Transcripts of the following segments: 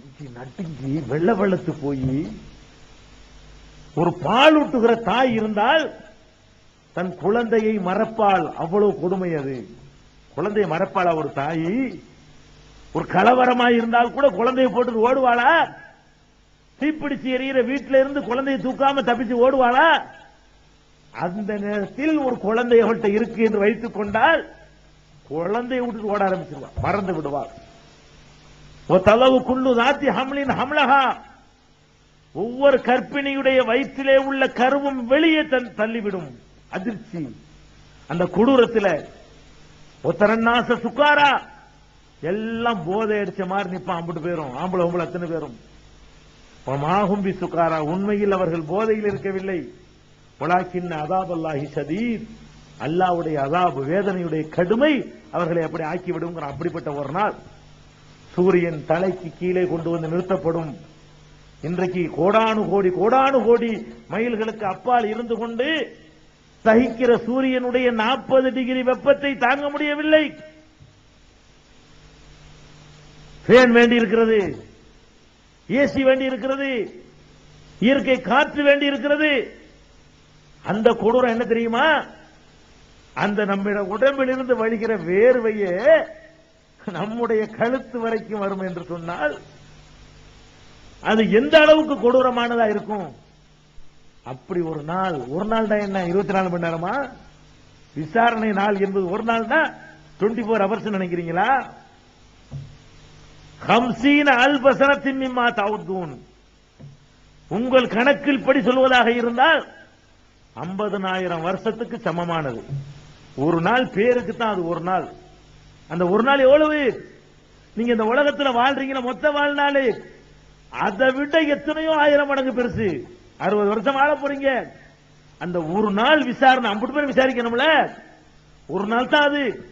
நடுங்கி நட்டுங்கி வெள்ள வெள்ளத்து போய் ஒரு பால் ஊட்டுகிற தாய் இருந்தால் தன் குழந்தையை மறப்பாள் அவ்வளவு கொடுமை அது. குழந்தையை மறப்பாளா ஒரு தாய்? ஒரு கலவரமா இருந்தால் கூட குழந்தையை போட்டு ஓடுவாளா? தீப்பிடிச்சு எரியிற வீட்டில இருந்து குழந்தையை தூக்காம தப்பிச்சு ஓடுவாளா? அந்த நேரத்தில் ஒரு குழந்தை அவள்கிட்ட இருக்கு என்று வைத்துக் கொண்டால் குழந்தையை விட்டுட்டு ஓட ஆரம்பிச்சிருவா. மறந்து விடுவாள் தளவு குள்ளு தாத்தி ஹம்லின் ஹம்லஹா. ஒவ்வொரு கற்பிணியுடைய வயிற்றிலே உள்ள கருவும் வெளியே தன் தள்ளிவிடும். அதிர்ச்சி. அந்த கொடூரத்தில் ஒத்தரநாச சுக்காரா? எல்லாம் போதை அடிச்ச மாதிரி நிப்பான் அம்பிட்டு பேரும் ஆம்பளை உம்பளை அத்தனை பேரும். மாகும்பி சுக்காரா உண்மையில் அவர்கள் போதையில் இருக்கவில்லை. உலாக்கின் அதாப் அல்லாஹி சதீத் அல்லாவுடைய அதாப் வேதனையுடைய கடுமை அவர்களை அப்படி ஆக்கி அப்படிப்பட்ட ஒரு நாள். சூரியன் தலைக்கு கீழே கொண்டு வந்து நிறுத்தப்படும். இன்றைக்கு கோடானு கோடி கோடானு கோடி மைல்களுக்கு அப்பால் இருந்து கொண்டு சகிக்கிற சூரியனுடைய நாற்பது டிகிரி வெப்பத்தை தாங்க முடியவில்லை. ஃபேன் வேண்டி இருக்கிறது ஏசி வேண்டி இருக்கிறது இயற்கை காற்று வேண்டி இருக்கிறது அந்த கொடூரம் என்ன தெரியுமா? அந்த நம்ம உடம்பில் இருந்து வழிகிற வேர்வையே நம்முடைய கழுத்து வரைக்கும் வரும் என்று சொன்னால் அது எந்த அளவுக்கு கொடூரமானதா இருக்கும்? அப்படி ஒரு நாள் ஒரு நாள் தான் என்ன? இருபத்தி நாலு மணி நேரமா? விசாரணை நாள் என்பது ஒரு நாள் தான் டுவெண்ட்டி போர் ஹவர்ஸ் நினைக்கிறீங்களா? ஹம்சீன அல் பசனத்தின் மிம்மா தாவுத்தூன். உங்கள் கணக்கில் படி சொல்வதாக இருந்தால் ஐம்பதனாயிரம் வருஷத்துக்கு சமமானது. ஒரு நாள் பேருக்கு தான் அது ஒரு நாள். அந்த ஒரு நாள் எவ்வளவு? நீங்க இந்த உலகத்துல வாழ்றீங்களா? மொத்த வாழ்நாள். அதை விட எத்தனையோ ஆயிரம் மடங்கு பெருசு. அறுபது வருஷம் வாழ போறீங்க. அந்த ஒரு நாள் விசாரணை அம்புட்டு பேர் விசாரிக்கணும்ல? ஒரு நாள் தான் அது.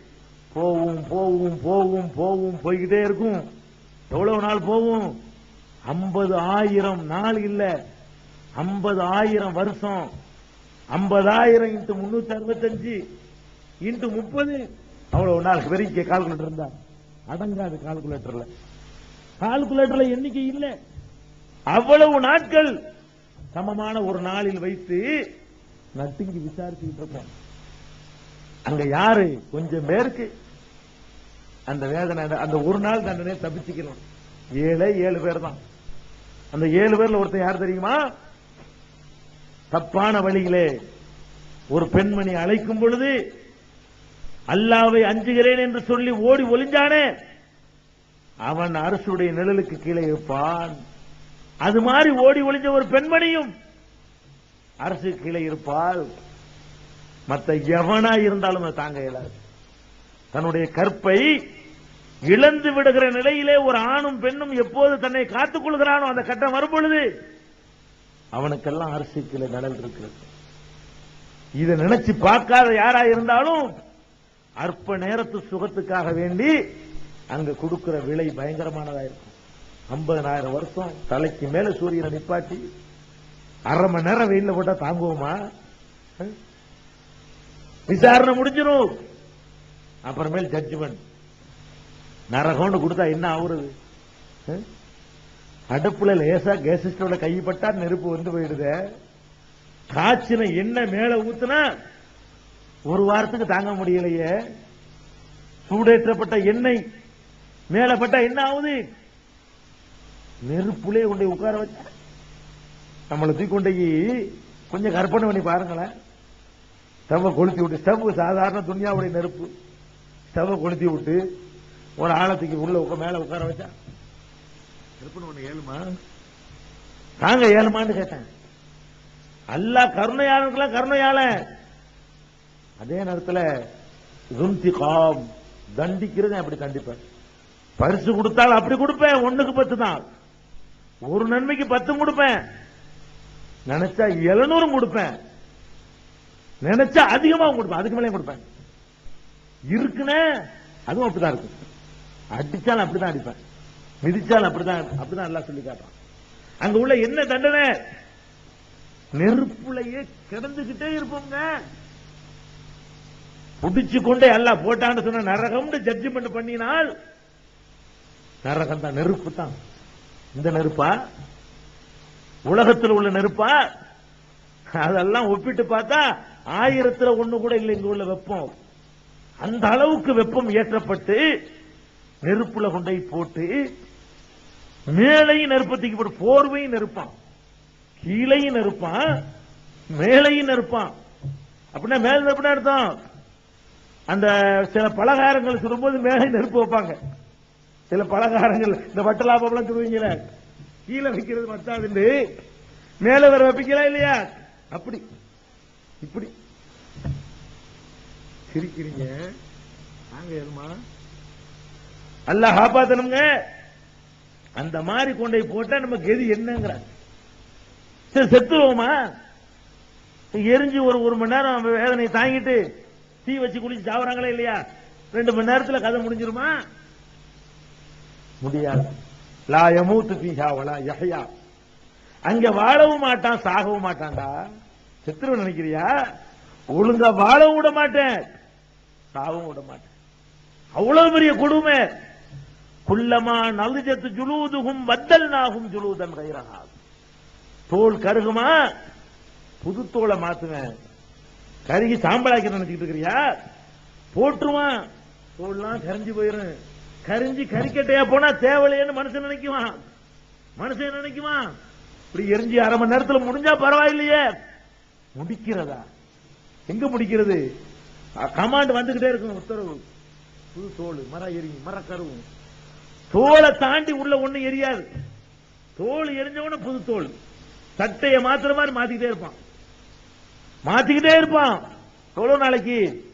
போவும் போவும் போவும் போவும் போய்கிட்டே இருக்கும். எவ்வளவு நாள் போகும்? ஐம்பது ஆயிரம் நாள் இல்ல. ஐம்பது ஆயிரம் வருஷம். ஐம்பதாயிரம் இன்ட்டு முன்னூத்தி அறுபத்தஞ்சு. இன்ட்டு முப்பது. அவ்வளவு நாள் வெறிக்க கால்குலேட்டர் இருந்தா அடங்காது கால்குலேட்டர்ல கால்குலேட்டர்ல எண்ணிக்கை இல்லை. அவ்வளவு நாட்கள் சமமான ஒரு நாளில் வைத்து நட்டுங்கி விசாரிச்சுக்கிட்டு இருப்போம். அங்க யாரு? கொஞ்சம் பேருக்கு. அந்த வேதனை அந்த ஒரு நாள் தண்டனை தப்பிச்சுக்கணும் ஏழை ஏழு பேர் தான். அந்த ஏழு பேர்ல ஒருத்தர் யார் தெரியுமா? தப்பான வழியிலே ஒரு பெண்மணி அழைக்கும் பொழுது அல்லாவை அஞ்சுகிறேன் என்று சொல்லி ஓடி ஒளிஞ்சானே? அவன் அரசுடைய நிழலுக்கு கீழே இருப்பான். அது மாதிரி ஓடி ஒளிஞ்ச ஒரு பெண்மணியும் அரசு கீழே இருப்பால் மற்ற எவனா இருந்தாலும் அதை தாங்க இயலாது. தன்னுடைய கற்பை இழந்து விடுகிற நிலையிலே ஒரு ஆணும் பெண்ணும் எப்போது தன்னை காத்துக் கொள்கிறானோ அந்த கட்டம் வரும்பொழுது அவனுக்கெல்லாம் அரசு கீழே நிழல் இருக்கிறது. இதை நினைச்சு பார்க்காத யாரா இருந்தாலும் அற்ப நேரத்து சுகத்துக்காக வேண்டி அங்க கொடுக்கிற விலை பயங்கரமானதா இருக்கும். ஐம்பதனாயிரம் வருஷம் தலைக்கு மேல சூரியனை நிப்பாட்டி அரை மணி நேரம் வெயில்ல போட்டா தாங்குவோமா? விசாரணை முடிஞ்சிடும் அப்புறமேல் ஜட்ஜ்மெண்ட் நரகம்னு கொடுத்தா என்ன ஆகுறது அடுப்புல லேசா கேஸ் ஸ்டவ்ல கைப்பட்டா நெருப்பு வந்து போயிடுது. காய்ச்சின எண்ணெய் மேல ஊத்துனா ஒரு வாரத்துக்கு தாங்க முடியலையே. சூடேற்றப்பட்ட எண்ணெய் மேலப்பட்ட என்ன ஆகுது? நெருப்புலே கொண்டு போய் உட்கார வச்ச நம்மளை தூக்கி கொண்டு போய் கொஞ்சம் கற்பனை பண்ணி பாருங்களேன். ஸ்டவ் கொளுத்தி விட்டு ஸ்டவ் சாதாரண துணியாவுடைய நெருப்பு. ஸ்டவ் கொளுத்தி விட்டு ஒரு ஆழத்துக்கு உள்ள உட்கா மேல உட்கார வச்சா நெருப்புன்னு ஒண்ணு ஏழுமா? தாங்க ஏழுமான்னு கேட்டேன். அல்லாஹ் கருணையாளனுக்கெல்லாம் கருணையாளன். அதே நேரத்தில் காம் தண்டிக்கிறது அப்படி தண்டிப்பேன்? பரிசு கொடுத்தால் அப்படி கொடுப்பேன் ஒண்ணுக்கு பத்து தான் ஒரு நன்மைக்கு பத்தும் கொடுப்பேன். நினைச்சா எழுநூறும் கொடுப்பேன். நினைச்சா அதிகமாக கொடுப்பேன். அதுக்கு மேலே கொடுப்பேன். இருக்குன்னு அதுவும் அப்படிதான் இருக்கும். அடிச்சாலும் அப்படிதான் அடிப்பேன். மிதிச்சாலும் அப்படிதான் அப்படிதான் எல்லாம் சொல்லி காட்டுறான். அங்க உள்ள என்ன தண்டனை? நெருப்புலையே கிடந்துகிட்டே இருப்போங்க புடிச்சு கொண்டே எல்லாம் போட்டான்னு சொன்ன நரகம்னு ஜட்ஜ்மெண்ட் பண்ணினால் நரகம் தான் நெருப்பு தான். இந்த நெருப்பா? உலகத்தில் உள்ள நெருப்பா? அதெல்லாம் ஒப்பிட்டு பார்த்தா ஆயிரத்துல ஒண்ணு கூட இல்லை இங்க உள்ள வெப்பம். அந்த அளவுக்கு வெப்பம் ஏற்றப்பட்டு நெருப்புல கொண்டை போட்டு மேலையும் நெருப்பத்திக்கு போட்டு போர்வையும் நெருப்பான். கீழையும் நெருப்பான் மேலையும் நெருப்பான். அப்படின்னா மேல நெருப்புனா அர்த்தம்? அந்த சில பலகாரங்கள் சுடும்போது மேலே நெருப்பு வைப்பாங்க. சில பலகாரங்கள் இந்த வட்டலாபம்லாம் சுடுவீங்களே? கீழே வைக்கிறது மத்தாதுண்டு மேல வர வைப்பீங்களா இல்லையா? அப்படி இப்படி. சிரிக்கிறீங்க. நாங்க ஏழுமா அல்ல காப்பாத்தணுங்க. அந்த மாதிரி கொண்டை போட்டா நம்ம கெதி என்னங்கிற சரி செத்துருவோமா? எரிஞ்சு ஒரு ஒரு மணி நேரம் வேதனை தாங்கிட்டு தீ வச்சு குளிச்சு சாவறாங்களா இல்லையா? ரெண்டு மணி நேரத்துல கதை முடிஞ்சிருமா? முடியாது. லா யமூத்து ஃபீஹா வலா யஹ்யா. அங்க வாழவும் மாட்டான் சாகவும் மாட்டான்டா. செத்துருவ நினைக்கிறியா? ஒழுங்கா வாழவும் விட மாட்டேன் சாகவும் விட மாட்டேன். அவ்வளவு பெரிய கொடுமை. குல்லமா நலுஜத்து ஜுலூதுகும் வத்தல் நாகும் ஜுலூதன் கைரகா தோல் கருகுமா? புது தோலை மாத்துவேன். கருகி சாம்பலாக்கி நினைச்சுட்டு இருக்கிறியா? போட்டுருவான். தோல்லாம் கரிஞ்சு போயிரும். கரிஞ்சு கறிக்கட்டையா போனா தேவையில்லைன்னு மனுஷன் நினைக்குவான். மனுஷன் நினைக்குவான். இப்படி எரிஞ்சு அரை மணி நேரத்தில் முடிஞ்சா பரவாயில்லையே. முடிக்கிறதா? எங்க முடிக்கிறது? கமாண்ட் வந்துகிட்டே இருக்கும் உத்தரவு. புது தோல் மர எரியும் கருவும் தோலை தாண்டி உள்ள ஒண்ணு எரியாது. தோல் எரிஞ்சவன உடனே புது தோல். சட்டையை மாத்திர மாதிரி மாத்திக்கிட்டே இருப்பான். மாத்திக்கிட்டே இருப்பான். எவ்வளவு நாளைக்கு?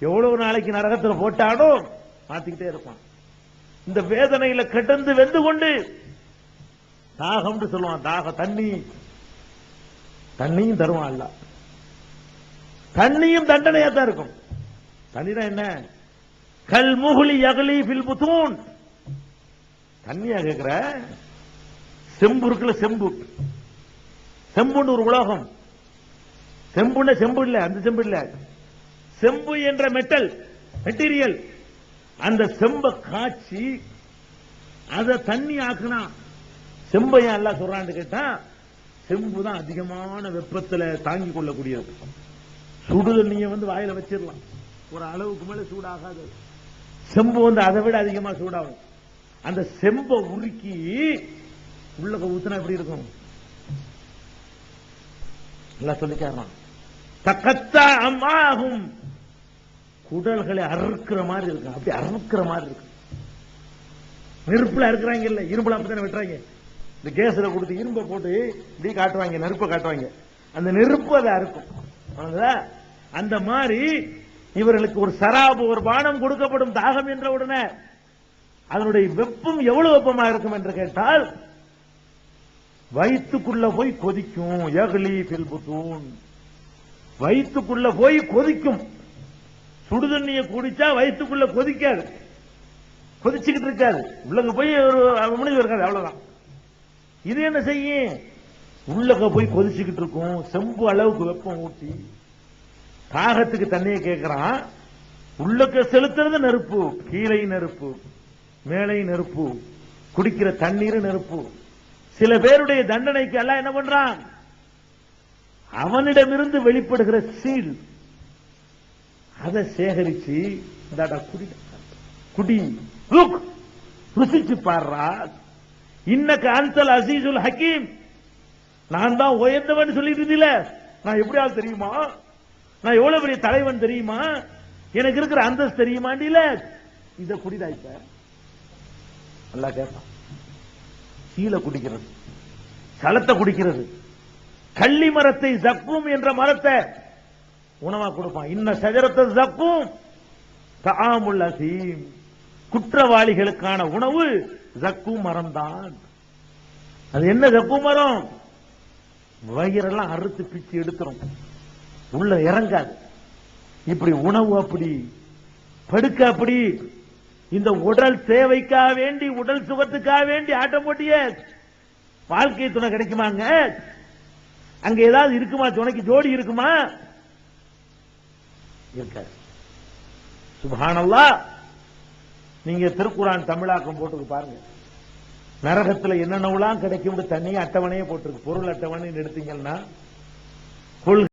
எவ்வளவு நாளைக்கு நரகத்துல போட்டாலும் மாத்திக்கிட்டே இருப்பான். இந்த வேதனையில கிடந்து வெந்து கொண்டு தாகம்னு சொல்லுவான். தாக தண்ணி. தண்ணியும் தருவான் அல்ல தண்ணியும் தண்டனையா தான் இருக்கும். தண்ணினா என்ன? கல் முகுலி அகலி பில் புத்தூன் தண்ணியா கேக்குற? செம்பு இருக்குல்ல செம்பு. செம்புன்னு ஒரு உலோகம். செம்புன்னா செம்பு இல்ல அந்த செம்பு இல்ல. செம்பு என்ற மெட்டல் மெட்டீரியல். அந்த செம்ப காய்ச்சி அதை தண்ணி ஆக்குனா செம்பையா எல்லாம் சொல்றான்னு கேட்டா செம்பு தான் அதிகமான வெப்பத்துல தாங்கி கொள்ளக்கூடியது. சுடு தண்ணிய வந்து வாயில வச்சிடலாம். ஒரு அளவுக்கு மேல சூடாகாது. செம்பு வந்து அதை விட அதிகமா சூடாகும். அந்த செம்ப உருக்கி உள்ள ஊத்துனா எப்படி இருக்கும்? எல்லாம் சொல்லிக்காரன்? தக்கத்தா அம்மாகும். குடல்களை அறுக்கிற மாதிரி இருக்கு. அப்படி அறுக்கிற மாதிரி இருக்கு. நெருப்புல இருக்கிறாங்க இல்ல? இரும்புல அப்படித்தானே வெட்டுறாங்க? இந்த கேஸ்ல கொடுத்து இரும்பை போட்டு இப்படி காட்டுவாங்க நெருப்பை காட்டுவாங்க. அந்த நெருப்பு அதை அறுக்கும். அந்த மாதிரி இவர்களுக்கு ஒரு சராபு ஒரு பானம் கொடுக்கப்படும் தாகம் என்ற உடனே அதனுடைய வெப்பம் எவ்வளவு வெப்பமா இருக்கும் என்று கேட்டால் வயிற்றுக்குள்ள போய் கொதிக்கும். எகலி பில் வயிற்றுக்குள்ள போய் கொதிக்கும். சுடுதண்ணியை குடிச்சா வயிற்றுக்குள்ள கொதிக்காது. கொதிச்சுக்கிட்டு இருக்காது. உள்ளக போய் ஒரு மணிக்கு இருக்காது அவ்வளவுதான். இது என்ன செய்யும்? உள்ளக போய் கொதிச்சுக்கிட்டு இருக்கும். செம்பு அளவுக்கு வெப்பம் ஊட்டி தாகத்துக்கு தண்ணியை கேட்கிறான் உள்ளக்க செலுத்துறது நெருப்பு கீழே நெருப்பு மேலே நெருப்பு குடிக்கிற தண்ணீர் நெருப்பு. சில பேருடைய தண்டனைக்கு எல்லாம் என்ன பண்றான்? அவனிடமிருந்து வெளிப்படுகிற சீல். அதை சேகரிச்சு இந்தாடா குடி. குடி. ருக். ருசிச்சு பாடுறா இன்னக்கு அன்சல் அசீசுல் ஹக்கீம். நான் தான் உயர்ந்தவன் சொல்லிட்டு இருந்தீல. நான் எப்படி ஆள் தெரியுமா? நான் எவ்வளவு பெரிய தலைவன் தெரியுமா? எனக்கு இருக்கிற அந்தஸ்து தெரியுமாண்டில இத குடிதா இப்ப. நல்லா கேட்பான் சீலை குடிக்கிறது. சலத்தை குடிக்கிறது. கள்ளி மரத்தை ஜக்கும் என்ற மரத்தை உணவா கொடுப்பான். இன்ன சஜரத்தை ஜக்கும். தாமுல் அசீம். குற்றவாளிகளுக்கான உணவு ஜக்கும் மரம் தான் அது என்ன ஜக்கு மரம்? வயிறெல்லாம் அறுத்து பிச்சு எடுத்துரும். உள்ள இறங்காது. இப்படி உணவு அப்படி படுக்க அப்படி இந்த உடல் தேவைக்காக வேண்டி உடல் சுகத்துக்காக வேண்டி ஆட்டம் போட்டிய. வாழ்க்கை துணை கிடைக்குமாங்க? அங்க ஏதாவது இருக்குமா? துணைக்கு ஜோடி இருக்குமா? இருக்காது. சுபானல்லா நீங்க திருக்குறான் தமிழாக்கம் போட்டு பாருங்க. நரகத்துல என்னென்னலாம் கிடைக்கும் தனியே அட்டவணையே போட்டிருக்கு. பொருள் அட்டவணை எடுத்தீங்கன்னா கொள்கை